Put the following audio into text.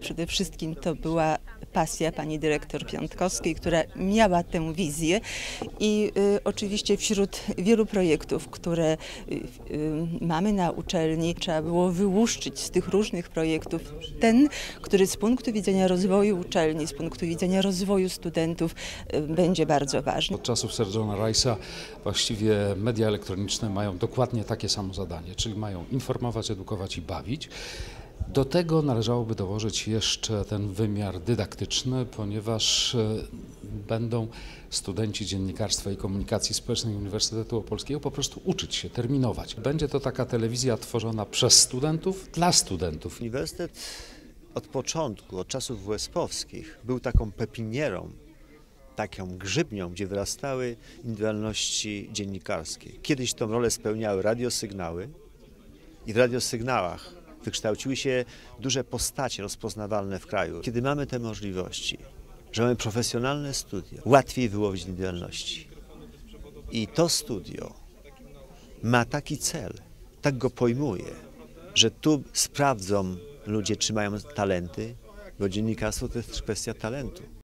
Przede wszystkim to była pasja pani dyrektor Piątkowskiej, która miała tę wizję i y, oczywiście wśród wielu projektów, które y, y, mamy na uczelni, trzeba było wyłuszczyć z tych różnych projektów ten, który z punktu widzenia rozwoju uczelni, z punktu widzenia rozwoju studentów y, będzie bardzo ważny. Od czasów Sir Johna Rice'a właściwie media elektroniczne mają dokładnie takie samo zadanie, czyli mają informować, edukować i bawić. Do tego należałoby dołożyć jeszcze ten wymiar dydaktyczny, ponieważ e, będą studenci dziennikarstwa i komunikacji społecznej Uniwersytetu Opolskiego po prostu uczyć się, terminować. Będzie to taka telewizja tworzona przez studentów, dla studentów. Uniwersytet od początku, od czasów WSP-owskich był taką pepinierą, taką grzybnią, gdzie wyrastały indywidualności dziennikarskie. Kiedyś tą rolę spełniały radiosygnały i w radiosygnałach wykształciły się duże postacie rozpoznawalne w kraju. Kiedy mamy te możliwości, że mamy profesjonalne studio, łatwiej wyłowić indywidualności. I to studio ma taki cel, tak go pojmuje, że tu sprawdzą ludzie, czy mają talenty, bo dziennikarstwo to jest kwestia talentu.